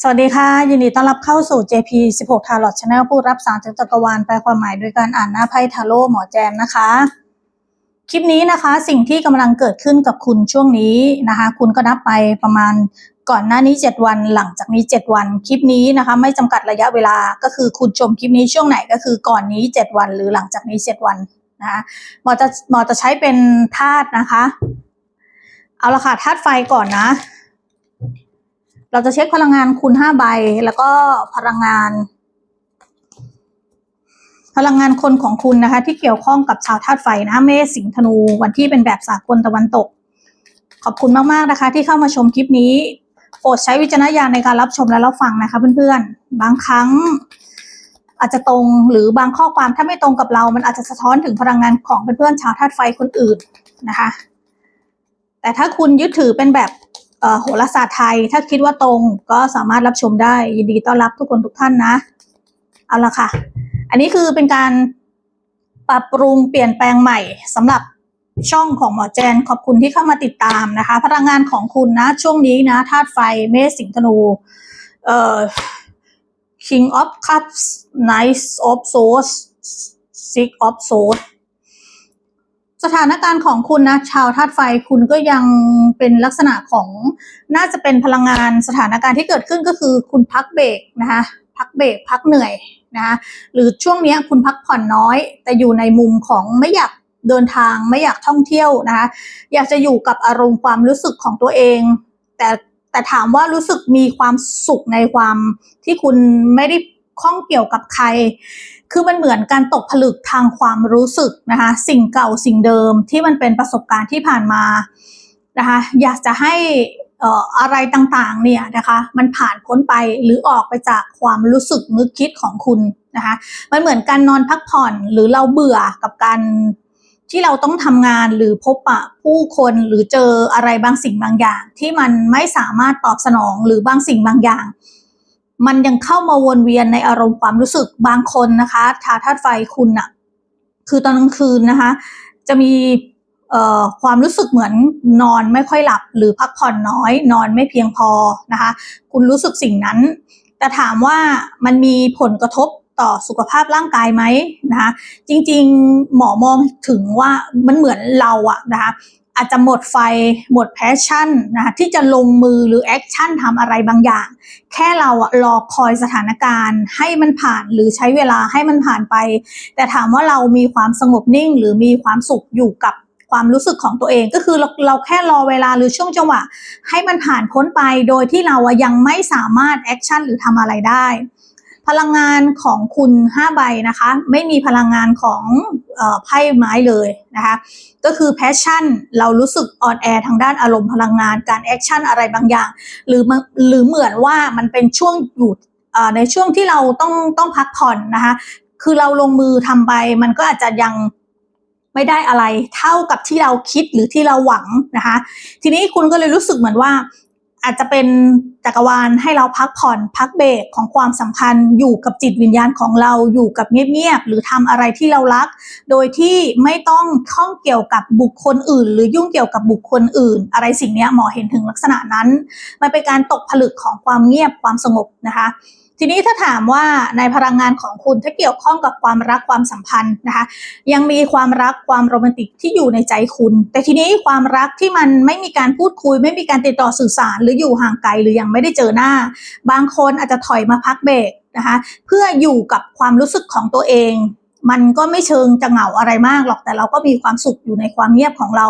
สวัสดีค่ะ ยินดีต้อนรับเข้าสู่ JP 16 Tarot Channel ผู้รับสารจากจักรวาลแปลความหมายโดยการอ่านหน้าไพ่ทาโร่หมอแจนนะคะ คลิปนี้นะคะสิ่งที่กำลังเกิดขึ้นกับคุณช่วงนี้นะคะ คุณก็นับไปประมาณก่อนหน้านี้ 7 วันหลังจากนี้ 7 วันคลิปนี้นะคะไม่จำกัดระยะเวลาก็คือคุณชมคลิปนี้ช่วงไหนก็คือก่อนนี้ 7 วันหรือหลังจากนี้ 7 วันนะคะหมอจะหมอจะใช้เป็นธาตุนะคะ เอาละค่ะธาตุไฟก่อนนะ เราจะเช็คพลังงานคูณห้าใบ แล้วก็พลังงาน พลังงานคนของคุณนะคะ ที่เกี่ยวข้องกับชาวธาตุไฟนะเมษสิงห์ธนูวันที่เป็นแบบสากลตะวันตก ขอบคุณมากๆนะคะ ที่เข้ามาชมคลิปนี้โปรดใช้วิจารณญาณในการรับชมและรับฟังนะคะเพื่อนๆ บางครั้งอาจจะตรงหรือบางข้อความถ้าไม่ตรงกับเรา มันอาจจะสะท้อนถึงพลังงานของเพื่อนๆชาวธาตุไฟคนอื่นนะคะ แต่ถ้าคุณยึดถือเป็นแบบ โหราศาสตร์ไทย ถ้าคิดว่าตรงก็สามารถรับชมได้ ยินดีต้อนรับทุกคนทุกท่านนะ เอาละค่ะ อันนี้คือเป็นการปรับปรุงเปลี่ยนแปลงใหม่สำหรับช่องของหมอแจนขอบคุณที่เข้ามาติดตามนะคะ พลังงานของคุณนะ ช่วงนี้นะธาตุไฟเมษสิงธนู เอ่อ King of Cups Knight of Swords Six of Swords สถานการณ์ของคุณนะชาวธาตุไฟคุณก็ยังเป็นลักษณะของน่าจะเป็นพลังงานสถานการณ์ที่เกิดขึ้นก็คือคุณพักเบรกนะคะพักเบรกพักเหนื่อยนะคะหรือช่วงนี้คุณพักผ่อนน้อย แต่อยู่ในมุมของไม่อยากเดินทางไม่อยากท่องเที่ยวนะคะอยากจะอยู่กับอารมณ์ความรู้สึกของตัวเอง แต่แต่ถามว่ารู้สึกมีความสุขในความที่คุณไม่ได้ข้องเกี่ยวกับใคร คือมันเหมือนการตกผลึกทางความรู้สึกนะคะ สิ่งเก่าสิ่งเดิมที่มันเป็นประสบการณ์ที่ผ่านมานะคะอยากจะให้อออะไรต่างๆเนี่ยนะคะมันผ่านพ้นไปหรือออกไปจากความรู้สึกนึกคิดของคุณนะคะมันเหมือนการนอนพักผ่อนหรือเราเบื่อกับการที่เราต้องทำงานหรือพบปะผู้คนหรือเจออะไรบางสิ่งบางอย่าง ที่มันไม่สามารถตอบสนองหรือบางสิ่งบางอย่าง มันยังเข้ามาวนเวียนในอารมณ์ความรู้สึกบางคนนะคะทาธาตุไฟคุณอะคือตอนกลางคืนนะคะ จะมีความรู้สึกเหมือนนอนไม่ค่อยหลับหรือพักผ่อนน้อย นอนไม่เพียงพอนะคะ คุณรู้สึกสิ่งนั้น แต่ถามว่ามันมีผลกระทบต่อสุขภาพร่างกายไหมนะคะ จริงๆ หมอมองถึงว่ามันเหมือนเราอะนะคะ อาจจะหมดไฟหมดแพชชั่นนะคะที่จะลงมือหรือแอคชั่นทำอะไรบางอย่าง แค่เราอะรอคอยสถานการณ์ ให้มันผ่านหรือใช้เวลาให้มันผ่านไป แต่ถามว่าเรามีความสงบนิ่ง หรือมีความสุขอยู่กับความรู้สึกของตัวเองก็คือเราเราแค่รอเวลาหรือช่วงจังหวะ ให้มันผ่านพ้นไปโดยที่เราอะยังไม่สามารถแอคชั่นหรือทำอะไรได้ พลังงานของคุณ5ใบนะคะ ไม่มีพลังงานของไพ่ไม้เลยนะคะ ก็คือแพชชั่นเรารู้สึกอ่อนแอทางด้านอารมณ์พลังงาน การแอคชั่นอะไรบางอย่าง หรือหรือเหมือนว่ามันเป็นช่วงอยู่เอ่อในช่วงที่เราต้องต้องพักผ่อนนะคะ คือเราลงมือทำไปมันก็อาจจะยังไม่ได้อะไรเท่ากับที่เราคิดหรือที่เราหวังนะคะ ทีนี้คุณก็เลยรู้สึกเหมือนว่าอาจจะเป็นจักรวาลให้เราพักผ่อนพักเบรกของความสัมพันธ์อยู่กับจิตวิญญาณของเราอยู่กับเงียบๆหรือทำอะไรที่เรารัก โดยที่ไม่ต้องข้องเกี่ยวกับบุคคลอื่น หรือยุ่งเกี่ยวกับบุคคลอื่น อะไรสิ่งนี้หมอเห็นถึงลักษณะนั้นมันเป็นการตกผลึกของความเงียบความสงบนะคะทีนี้ถ้าถามว่าในพลังงานของคุณถ้าเกี่ยวข้องกับความรักความสัมพันธ์นะคะ ยังมีความรักความโรแมนติกที่อยู่ในใจคุณ แต่ทีนี้ความรักที่มันไม่มีการพูดคุย ไม่มีการติดต่อสื่อสารหรืออยู่ห่างไกลหรือยังไม่ได้เจอหน้า บางคนอาจจะถอยมาพักเบรกนะคะเพื่ออยู่กับความรู้สึกของตัวเองมันก็ไม่เชิงจะเหงาอะไรมากหรอกแต่เราก็มีความสุขอยู่ในความเงียบของเรา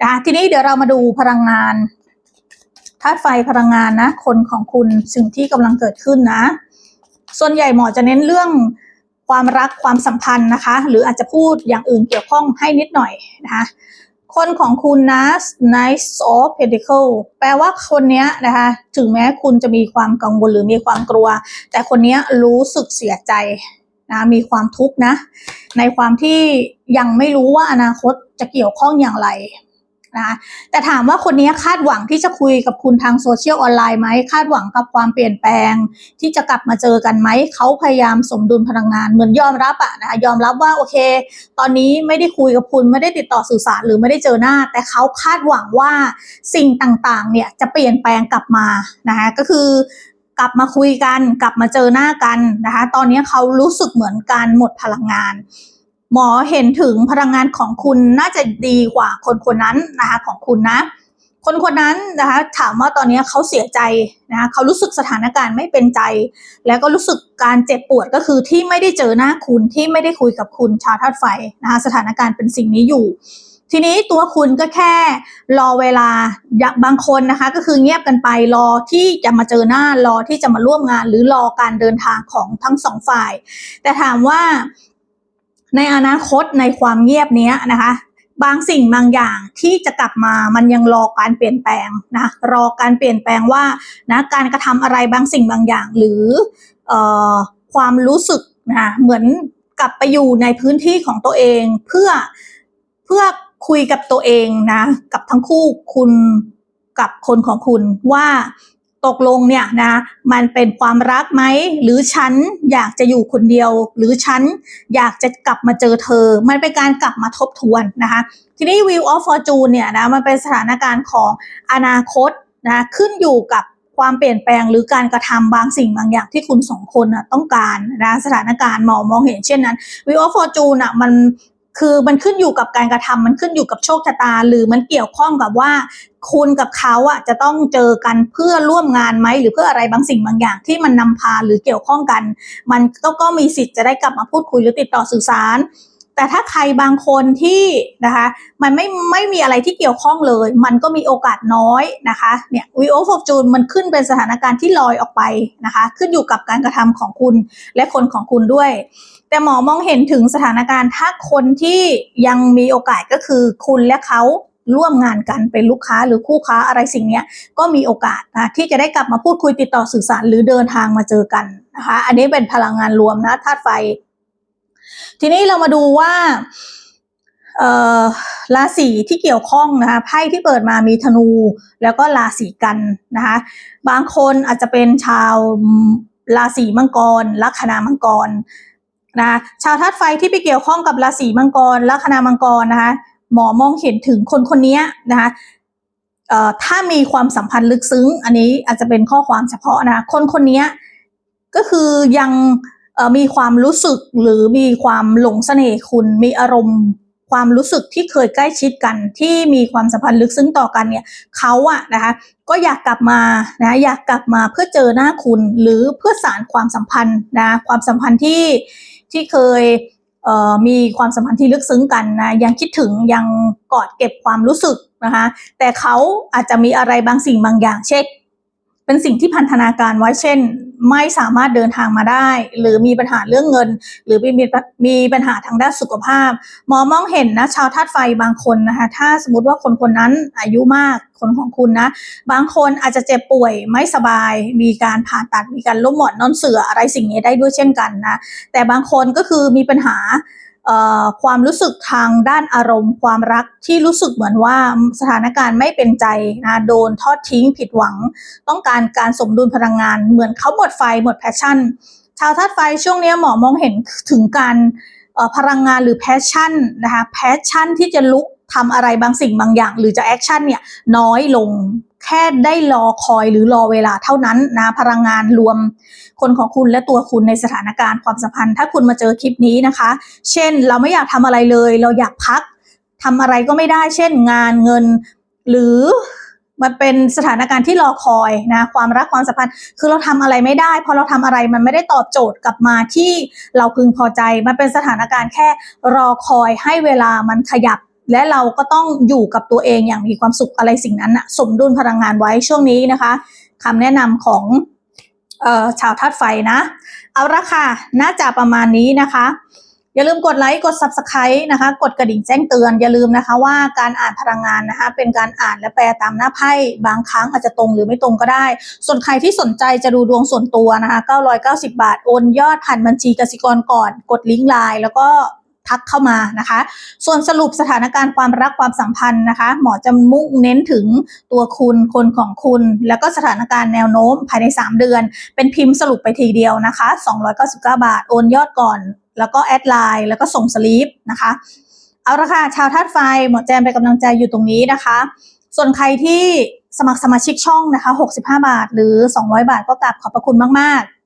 นะคะทีนี้เดี๋ยวเรามาดูพลังงานธาตุไฟพลังงานนะ คนของคุณสิ่งที่กำลังเกิดขึ้นนะ ส่วนใหญ่หมอจะเน้นเรื่องความรักความสัมพันธ์นะคะ หรืออาจจะพูดอย่างอื่นเกี่ยวข้องให้นิดหน่อยนะคะ คนของคุณนะ nice of Pentacle แปลว่าคนนี้นะคะ ถึงแม้คุณจะมีความกังวลหรือมีความกลัว แต่คนนี้รู้สึกเสียใจนะมีความทุกข์นะ ในความที่ยังไม่รู้ว่าอนาคตจะเกี่ยวข้องอย่างไร นะคะแต่ถามว่าคนนี้คาดหวังที่จะคุยกับคุณทางโซเชียลออนไลน์ไหมคาดหวังกับความเปลี่ยนแปลง ที่จะกลับมาเจอกันไหมเขาพยายามสมดุลพลังงานเหมือนยอมรับอะนะคะยอมรับว่าโอเค ตอนนี้ไม่ได้คุยกับคุณไม่ได้ติดต่อสื่อสารหรือไม่ได้เจอหน้า แต่เขาคาดหวังว่าสิ่งต่างๆเนี่ยจะเปลี่ยนแปลงกลับมานะคะก็คือกลับมาคุยกันกลับมาเจอหน้ากันนะคะตอนนี้เขารู้สึกเหมือนการหมดพลังงาน หมอเห็นถึงพลังงานของคุณน่าจะดีกว่าคนคนนั้นนะคะของคุณนะ คนคนนั้นนะคะถามว่าตอนนี้เขาเสียใจนะคะเขารู้สึกสถานการณ์ไม่เป็นใจ แล้วก็รู้สึกการเจ็บปวดก็คือที่ไม่ได้เจอหน้าคุณที่ไม่ได้คุยกับคุณชาวธาตุไฟนะคะสถานการณ์เป็นสิ่งนี้อยู่ทีนี้ตัวคุณก็แค่รอเวลาบางคนนะคะ ก็คือเงียบกันไปรอที่จะมาเจอหน้ารอที่จะมาร่วมงาน หรือรอการเดินทางของทั้งสองฝ่าย แต่ถามว่า ในอนาคตในความเงียบเนี้ยนะคะ บางสิ่งบางอย่างที่จะกลับมามันยังรอการเปลี่ยนแปลงนะรอการเปลี่ยนแปลงว่านะการกระทำอะไรบางสิ่งบางอย่าง หรือเอ่อความรู้สึกนะเหมือนกลับไปอยู่ในพื้นที่ของตัวเองเพื่อเพื่อคุยกับตัวเองนะ กับทั้งคู่คุณกับคนของคุณว่า ตกลงเนี่ยนะมันเป็นความรักไหมหรือฉันอยากจะอยู่คนเดียว หรือฉันอยากจะกลับมาเจอเธอ มันเป็นการกลับมาทบทวนนะคะทีนี้ Wheel of Fortune เนี่ยนะมันเป็นสถานการณ์ของอนาคตนะขึ้นอยู่กับความเปลี่ยนแปลงหรือการกระทำบางสิ่งบางอย่างที่คุณสองคนนะต้องการนะสถานการณ์มองมองเห็นเช่นนั้น Wheel of Fortune อะมัน คือมันขึ้นอยู่กับการกระทำมันขึ้นอยู่กับโชคชะตา หรือมันเกี่ยวข้องกับว่า คุณกับเขาอะจะต้องเจอกันเพื่อร่วมงานไหมหรือเพื่ออะไรบางสิ่งบางอย่างที่มันนำพาหรือเกี่ยวข้องกัน มันก็ก็มีสิทธิ์จะได้กลับมาพูดคุยหรือติดต่อสื่อสาร แต่ถ้าใครบางคนที่นะคะมันไม่ไม่มีอะไรที่เกี่ยวข้องเลย มันก็มีโอกาสน้อยนะคะเนี่ยวิโอฟอจูนมันขึ้นเป็นสถานการณ์ที่ลอยออกไปนะคะ ขึ้นอยู่กับการกระทำของคุณและคนของคุณด้วย แต่หมอมองเห็นถึงสถานการณ์ถ้าคนที่ยังมีโอกาสก็คือคุณและเขาร่วมงานกันเป็นลูกค้าหรือคู่ค้าอะไรสิ่งนี้ก็มีโอกาสนะที่จะได้กลับมาพูดคุยติดต่อสื่อสารหรือเดินทางมาเจอกันนะคะ อันนี้เป็นพลังงานรวมนะธาตุไฟ ทีนี้เรามาดูว่าราศีที่เกี่ยวข้องนะคะไพ่ที่เปิดมามีธนู แล้วก็ราศีกันนะคะบางคนอาจจะเป็นชาวราศีมังกรลัคนามังกรนะะชาวธาตุไฟที่ไปเกี่ยวข้องกับราศีมังกรลัคนามังกรนะคะหมอมองเห็นถึงคนคนนี้นะคะถ้ามีความสัมพันธ์ลึกซึ้ง อันนี้อาจจะเป็นข้อความเฉพาะนะคนคนนี้ก็คือยัง มีความรู้สึกหรือมีความหลงเสน่ห์คุณมีอารมณ์ความรู้สึกที่เคยใกล้ชิดกันที่มีความสัมพันธ์ลึกซึ้งต่อกันเนี่ยเขาอะนะคะก็อยากกลับมานะอยากกลับมาเพื่อเจอหน้าคุณหรือเพื่อสารความสัมพันธ์นะความสัมพันธ์ที่ที่เคยเมีความสัมพันธ์ที่ลึกซึ้งกันนะยังคิดถึงยังกอดเก็บความรู้สึกนะคะแต่เขาอาจจะมีอะไรบางสิ่งบางอย่างเช่น เป็นสิ่งที่พันธนาการไว้เช่น ไม่สามารถเดินทางมาได้ หรือมีปัญหาเรื่องเงิน หรือมีมีปัญหาทางด้านสุขภาพ หมอมองเห็นนะชาวธาตุไฟบางคนนะคะถ้าสมมติว่าคนคนนั้นอายุมากคนของคุณนะ บางคนอาจจะเจ็บป่วยไม่สบาย มีการผ่าตัดมีการล้มหมอนนอนเสืออะไรสิ่งนี้ได้ด้วยเช่นกันนะแต่บางคนก็คือมีปัญหา ความรู้สึกทางด้านอารมณ์ ความรักที่รู้สึกเหมือนว่าสถานการณ์ไม่เป็นใจนะโดนทอดทิ้งผิดหวัง ต้องการการสมดุลพลังงาน เหมือนเขาหมดไฟหมดแพชชั่น ชาวธาตุไฟช่วงนี้หมอมองเห็นถึงการพลังงานหรือแพชชั่นนะคะแพชชั่นที่จะลุกทำอะไรบางสิ่งบางอย่าง หรือจะแอคชั่นเนี่ยน้อยลง แค่ได้รอคอยหรือรอเวลาเท่านั้นนะพลังงานรวมคนของคุณและตัวคุณในสถานการณ์ความสัมพันธ์ ถ้าคุณมาเจอคลิปนี้นะคะ เช่นเราไม่อยากทำอะไรเลย เราอยากพักทำอะไรก็ไม่ได้ เช่น งานเงิน หรือมันเป็นสถานการณ์ที่รอคอยนะความรักความสัมพันธ์ คือเราทำอะไรไม่ได้พอเราทำอะไรมันไม่ได้ตอบโจทย์กลับมาที่เราพึงพอใจ มันเป็นสถานการณ์แค่รอคอยให้เวลามันขยับ และเราก็ต้องอยู่กับตัวเองอย่างมีความสุขอะไรสิ่งนั้นนะสมดุลพลังงานไว้ช่วงนี้นะคะคำแนะนำของออชาวธาตุไฟนะ เอาละค่ะ น่าจะประมาณนี้นะคะ อย่าลืมกดไลค์ กด Subscribe นะคะ กดกระดิ่งแจ้งเตือน อย่าลืมนะคะว่าการอ่านพลังงานนะคะ เป็นการอ่านและแปลตามหน้าไพ่ บางครั้งอาจจะตรงหรือไม่ตรงก็ได้ ส่วนใครที่สนใจจะดูดวงส่วนตัวนะคะ 990 บาท โอนยอดผ่านบัญชีกสิกรก่อน กดลิงก์ไลน์แล้วก็ ทักเข้ามานะคะ ส่วนสรุปสถานการณ์ความรักความสัมพันธ์นะคะ หมอจะมุ่งเน้นถึงตัวคุณคนของคุณ แล้วก็สถานการณ์แนวโน้มภายใน 3 เดือน เป็นพิมพ์สรุปไปทีเดียวนะคะ 299 บาท โอนยอดก่อน แล้วก็แอดไลน์แล้วก็ส่งสลิปนะคะเอาละค่ะชาวธาตุไฟหมอแจมไปนกำลังใจอยู่ตรงนี้นะคะ ส่วนใครที่สมัครสมาชิกช่องนะคะ 65 บาท หรือ 200 บาทก็กราบขอบพระคุณมาก ๆ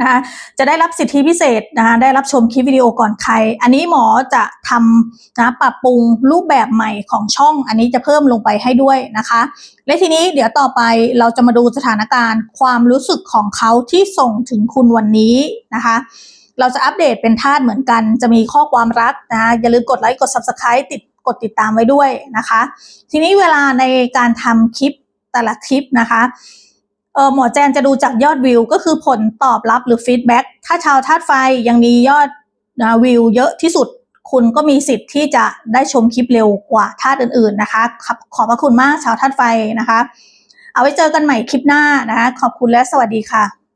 นะคะจะได้รับสิทธิพิเศษนะคะได้รับชมคลิปวิดีโอก่อนใคร อันนี้หมอจะทำนะปรับปรุงรูปแบบใหม่ของช่อง อันนี้จะเพิ่มลงไปให้ด้วยนะคะ และทีนี้เดี๋ยวต่อไปเราจะมาดูสถานการณ์ ความรู้สึกของเขาที่ส่งถึงคุณวันนี้นะคะเราจะอัปเดตเป็นธาตุเหมือนกัน จะมีข้อความรักนะคะอย่าลืมกดไลค์กด subscribe ติดกดติดตามไว้ด้วยนะคะ ทีนี้เวลาในการทำคลิปแต่ละคลิปนะคะ หมอแจนจะดูจากยอดวิว ก็คือผลตอบรับหรือฟีดแบ็กถ้าชาวธาตุไฟยังมียอดนะวิวเยอะที่สุด คุณก็มีสิทธิ์ที่จะได้ชมคลิปเร็วกว่าธาตุอื่น ๆนะคะขอบขอบพระคุณมากชาวธาตุไฟนะคะ เอาไว้เจอกันใหม่คลิปหน้านะคะขอบคุณและสวัสดีค่ะ